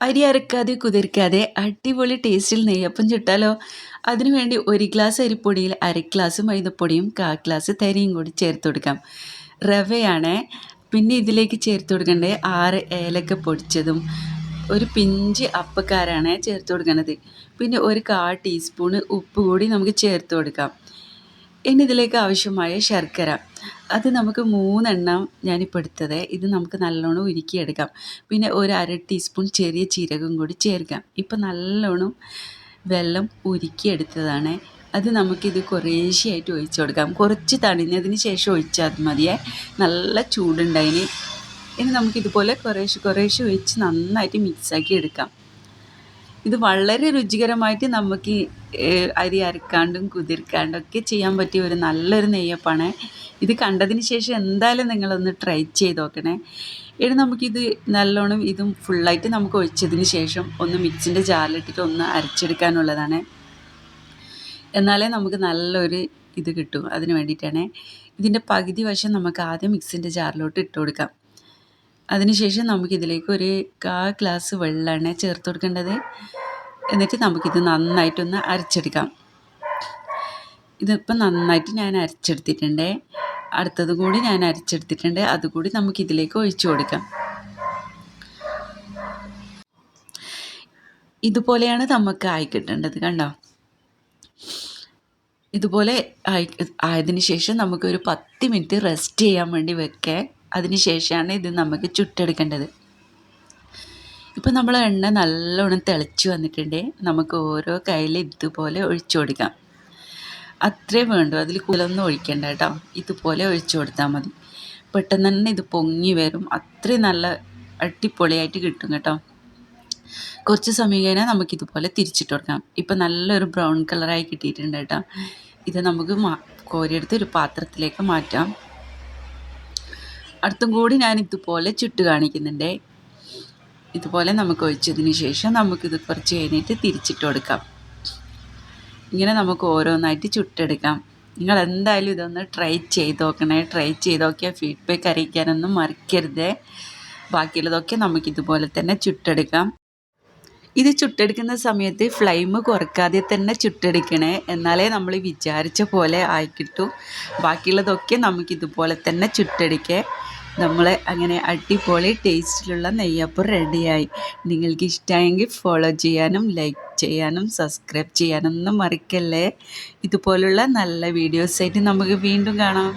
അരി അരക്കാതെ കുതിർക്കാതെ അടിപൊളി ടേസ്റ്റിൽ നെയ്യപ്പം ചുട്ടാലോ? അതിനുവേണ്ടി ഒരു ഗ്ലാസ് അരിപ്പൊടിയിൽ അര ഗ്ലാസ് മൈദപ്പൊടിയും കാ ഗ്ലാസ് തരിയും കൂടി ചേർത്ത് കൊടുക്കാം. റവയാണ്. പിന്നെ ഇതിലേക്ക് ചേർത്ത് കൊടുക്കേണ്ടത് ആറ് ഏലക്ക പൊടിച്ചതും ഒരു പിഞ്ച് അപ്പക്കാരാണ് ചേർത്ത് കൊടുക്കുന്നത് പിന്നെ ഒരു കാ ടീസ്പൂണ് ഉപ്പ് കൂടി നമുക്ക് ചേർത്ത് കൊടുക്കാം. ഇനി ഇതിലേക്ക് ആവശ്യമായ ശർക്കര. അത് നമുക്ക് മൂന്നെണ്ണം ഞാനിപ്പോൾ എടുത്തത്. ഇത് നമുക്ക് നല്ലോണം ഉരുക്കിയെടുക്കാം. പിന്നെ ഒരു അര ടീസ്പൂൺ ചെറിയ ജീരകം കൂടി ചേർക്കാം. ഇപ്പം നല്ലോണം വെള്ളം ഉരുക്കിയെടുത്തതാണ്. അത് നമുക്കിത് കുറേശ്ശെയായിട്ട് ഒഴിച്ചു കൊടുക്കാം. കുറച്ച് തണിഞ്ഞതിന് ശേഷം ഒഴിച്ചാൽ മതിയേ. നല്ല ചൂടുണ്ടായിന്. ഇനി നമുക്കിതുപോലെ കുറേശ്ശെ കുറേശ്ശെ ഒഴിച്ച് നന്നായിട്ട് മിക്സാക്കി എടുക്കാം. ഇത് വളരെ രുചികരമായിട്ട് നമുക്ക് അരി അരക്കാണ്ടും കുതിർക്കാണ്ടും ഒക്കെ ചെയ്യാൻ പറ്റിയ ഒരു നല്ലൊരു നെയ്യപ്പാണ്. ഇത് കണ്ടതിന് ശേഷം എന്തായാലും നിങ്ങളൊന്ന് ട്രൈ ചെയ്ത് നോക്കണേ. ഇനി നമുക്കിത് നല്ലോണം ഇതും ഫുള്ളായിട്ട് നമുക്ക് ഒഴിച്ചതിന് ശേഷം ഒന്ന് മിക്സിന്റെ ജാറിലിട്ടിട്ട് ഒന്ന് അരച്ചെടുക്കാനുള്ളതാണ്. എന്നാലേ നമുക്ക് നല്ലൊരു ഇത് കിട്ടും. അതിന് വേണ്ടിയിട്ടാണ്. ഇതിന്റെ പകുതി വശം നമുക്ക് ആദ്യം മിക്സിന്റെ ജാറിലോട്ട് ഇട്ട് കൊടുക്കാം. അതിനുശേഷം നമുക്കിതിലേക്ക് ഒരു കാ ഗ്ലാസ് വെള്ളമാണ് ചേർത്ത് കൊടുക്കേണ്ടത്. എന്നിട്ട് നമുക്കിത് നന്നായിട്ടൊന്ന് അരച്ചെടുക്കാം. ഇതിപ്പോൾ നന്നായിട്ട് ഞാൻ അരച്ചെടുത്തിട്ടുണ്ട്. അടുത്തത് കൂടി ഞാൻ അരച്ചെടുത്തിട്ടുണ്ട്. അതുകൂടി നമുക്കിതിലേക്ക് ഒഴിച്ചു കൊടുക്കാം. ഇതുപോലെയാണ് നമുക്ക് ആയി കിട്ടേണ്ടത് കണ്ടോ? ഇതുപോലെ ആയി ആയതിനു ശേഷം നമുക്കൊരു പത്ത് മിനിറ്റ് റെസ്റ്റ് ചെയ്യാൻ വേണ്ടി വെക്കേ. അതിന് ശേഷമാണ് ഇത് നമുക്ക് ചുട്ടെടുക്കേണ്ടത്. ഇപ്പോൾ നമ്മൾ എണ്ണ നല്ലോണം തിളച്ച് വന്നിട്ടുണ്ട്. നമുക്ക് ഓരോ കയ്യിൽ ഇതുപോലെ ഒഴിച്ചു കൊടുക്കാം. അത്രേ വേണ്ടു. അതിൽ കൂടുതലൊന്നും ഒഴിക്കേണ്ട കേട്ടോ. ഇതുപോലെ ഒഴിച്ചു കൊടുത്താൽ മതി. പെട്ടെന്ന് തന്നെ ഇത് പൊങ്ങി വരും. അത്രയും നല്ല അടിപൊളിയായിട്ട് കിട്ടും കേട്ടോ. കുറച്ച് സമയം കഴിഞ്ഞാൽ നമുക്കിതുപോലെ തിരിച്ചിട്ട് കൊടുക്കാം. ഇപ്പം നല്ലൊരു ബ്രൗൺ കളറായി കിട്ടിയിട്ടുണ്ട് കേട്ടോ. ഇത് നമുക്ക് മാ കോരിയെടുത്ത് ഒരു പാത്രത്തിലേക്ക് മാറ്റാം. അടുത്തും കൂടി ഞാൻ ഇതുപോലെ ചുട്ട് കാണിക്കുന്നുണ്ട്. ഇതുപോലെ നമുക്ക് ഒഴിച്ചതിന് ശേഷം നമുക്കിത് കുറച്ച് കഴിഞ്ഞിട്ട് തിരിച്ചിട്ട് കൊടുക്കാം. ഇങ്ങനെ നമുക്ക് ഓരോന്നായിട്ട് ചുട്ടെടുക്കാം. നിങ്ങൾ എന്തായാലും ഇതൊന്ന് ട്രൈ ചെയ്ത് നോക്കണേ. ട്രൈ ചെയ്ത് നോക്കിയാൽ ഫീഡ്ബാക്ക് അറിയിക്കാനൊന്നും മറക്കരുത്. ബാക്കിയുള്ളതൊക്കെ നമുക്കിതുപോലെ തന്നെ ചുട്ടെടുക്കാം. ഇത് ചുട്ടെടുക്കുന്ന സമയത്ത് ഫ്ലെയിം കുറക്കാതെ തന്നെ ചുട്ടെടുക്കണേ. എന്നാലേ നമ്മൾ വിചാരിച്ച പോലെ ആയിക്കിട്ടും ബാക്കിയുള്ളതൊക്കെ നമുക്കിതുപോലെ തന്നെ ചുട്ടെടുക്കേ. നമ്മൾ അങ്ങനെ അടിപൊളി ടേസ്റ്റിലുള്ള നെയ്യപ്പം റെഡിയായി നിങ്ങൾക്ക് ഇഷ്ടമായെങ്കിൽ ഫോളോ ചെയ്യാനും ലൈക്ക് ചെയ്യാനും സബ്സ്ക്രൈബ് ചെയ്യാനൊന്നും മറിക്കല്ലേ. ഇതുപോലുള്ള നല്ല വീഡിയോസായിട്ട് നമുക്ക് വീണ്ടും കാണാം.